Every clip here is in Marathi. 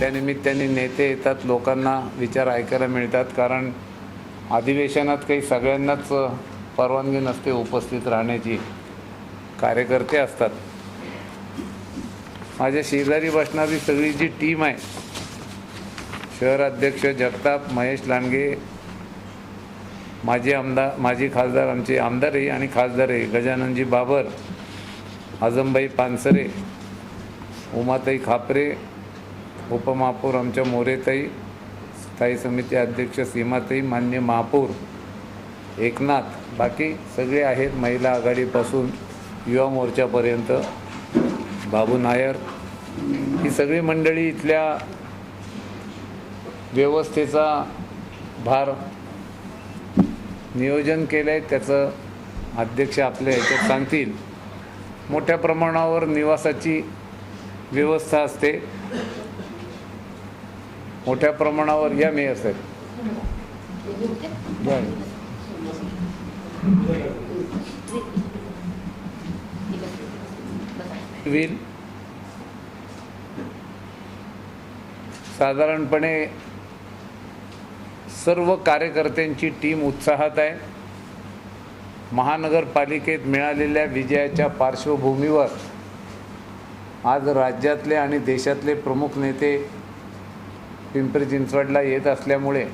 त्यानिमित्ताने नेते येतात लोकांना विचार ऐकायला मिळतात कारण अधिवेशनात काही सगळ्यांनाच परवानगी नसते उपस्थित राहण्याची. कार्यकर्ते असतात. माझ्या शेजारी बसणारी सगळी जी टीम आहे शहर अध्यक्ष जगताप महेश लांडगे माजी आमदार माजी खासदार आमचे आमदारही आणि खासदारही गजाननजी बाबर आजमबाई पानसरे उमाताई खापरे उपमहापौर आमच्या मोरेताई स्थायी समिती अध्यक्ष सीमाताई मान्य महापौर एकनाथ बाकी सगळे आहेत महिला आघाडीपासून युवा मोर्चापर्यंत. बाबू नायर ही सगळी मंडळी इथल्या व्यवस्थेचा भार नियोजन केलं आहे त्याचं अध्यक्ष आपल्या ह्याच्यात सांगतील. मोठ्या प्रमाणावर निवासाची व्यवस्था असते. मोठ्या प्रमाणावर या मेयर साहेब. या. साधारणपणे सर्व कार्यकर्त्यांची टीम उत्साहात आहे. महानगरपालिकेत मिळालेल्या विजयाच्या पार्श्वभूमीवर आज राज्यातले आणि देशातले प्रमुख नेते पिंपरी चिंचवडला येत असल्यामुळे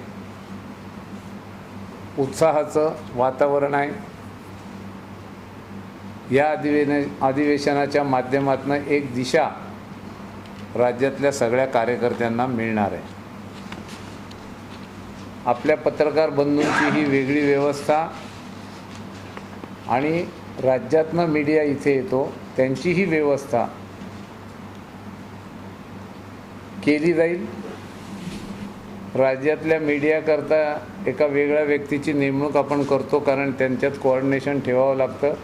उत्साहाचं वातावरण आहे. या अधिवेन अधिवेशनाच्या माध्यमातून एक दिशा राज्यातल्या सगळ्या कार्यकर्त्यांना मिळणार आहे. आपल्या पत्रकार बंधूंची ही वेगळी व्यवस्था आणि राज्यातनं मीडिया इथे येतो त्यांचीही व्यवस्था केली जाईल. राज्यातल्या मीडियाकरता एका वेगळ्या व्यक्तीची नेमणूक आपण करतो कारण त्यांच्यात कोऑर्डिनेशन ठेवावं लागतं.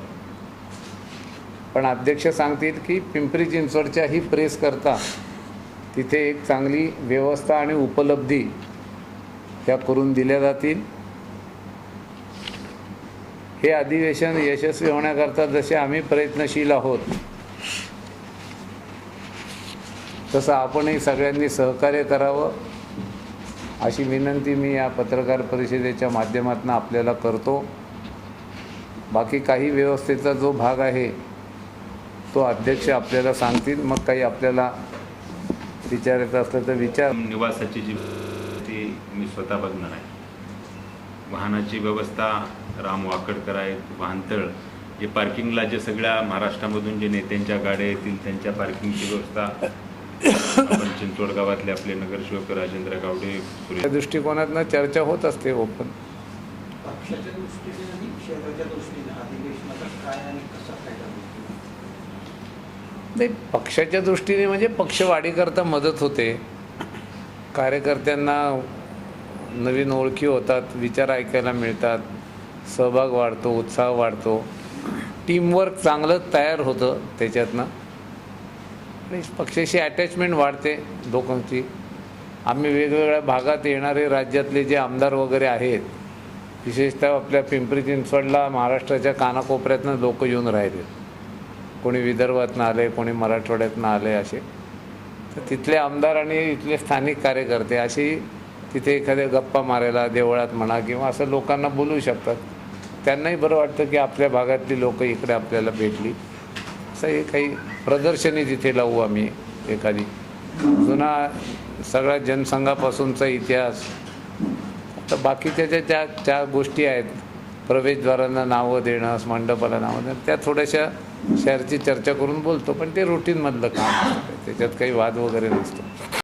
पण अध्यक्ष सांगतील की पिंपरी चिंचवडच्याही प्रेस करता तिथे एक चांगली व्यवस्था आणि उपलब्धी त्या करून दिल्या जातील. हे अधिवेशन यशस्वी होण्याकरता जसे आम्ही प्रयत्नशील आहोत तसं आपणही सगळ्यांनी सहकार्य करावं. अशी विनंती मी या पत्रकार परिषदेच्या माध्यमातून आपल्याला करतो. बाकी काही व्यवस्थेचा जो भाग आहे तो अध्यक्ष आपल्याला सांगतील. मग काही आपल्याला विचारायचं असलं तर विचार. निवासाची जी ती मी स्वतः बघणार आहे. वाहनाची व्यवस्था राम वाकडकर आहेत वाहनतळ जे पार्किंगला जे सगळ्या महाराष्ट्रामधून जे नेत्यांच्या गाड्या येतील त्यांच्या पार्किंगची व्यवस्था आपण चिंचवड गावातले आपले नगरसेवक राजेंद्र गावडे त्या सुरेश दृष्टिकोनातनं चर्चा होत असते ओपन पक्षाच्या दृष्टीने आणि शहराच्या दृष्टीने अधिवेशनाचा काय आणि कसा फायदा होईल नाही पक्षाच्या दृष्टीने म्हणजे पक्षवाढीकरता मदत होते. कार्यकर्त्यांना नवीन ओळखी होतात विचार ऐकायला मिळतात सहभाग वाढतो उत्साह वाढतो. टीमवर्क चांगलं तयार होतं त्याच्यातनं. आणि पक्षाशी अटॅचमेंट वाढते लोकांची. आम्ही वेगवेगळ्या भागात येणारे राज्यातले जे आमदार वगैरे आहेत विशेषतः आपल्या पिंपरी चिंचवडला महाराष्ट्राच्या कानाकोपऱ्यातनं लोक येऊन राहिले. कोणी विदर्भातनं आले कोणी मराठवाड्यातनं आले असे. तर तिथले आमदार आणि इथले स्थानिक कार्यकर्ते अशी तिथे एखाद्या गप्पा मारायला देवळात म्हणा किंवा असं लोकांना बोलू शकतात. त्यांनाही बरं वाटतं की आपल्या भागातली लोकं इकडे आपल्याला भेटली. असं काही प्रदर्शनी तिथे लावू आम्ही एखादी. जुना सगळ्या जनसंघापासूनचा इतिहास. तर बाकीच्या ज्या त्या त्या गोष्टी आहेत प्रवेशद्वारांना नावं देणं मंडपाला नावं देणं त्या थोड्याशा शहरची चर्चा करून बोलतो पण ते रुटीनमधलं काम त्याच्यात काही वाद वगैरे नसतो.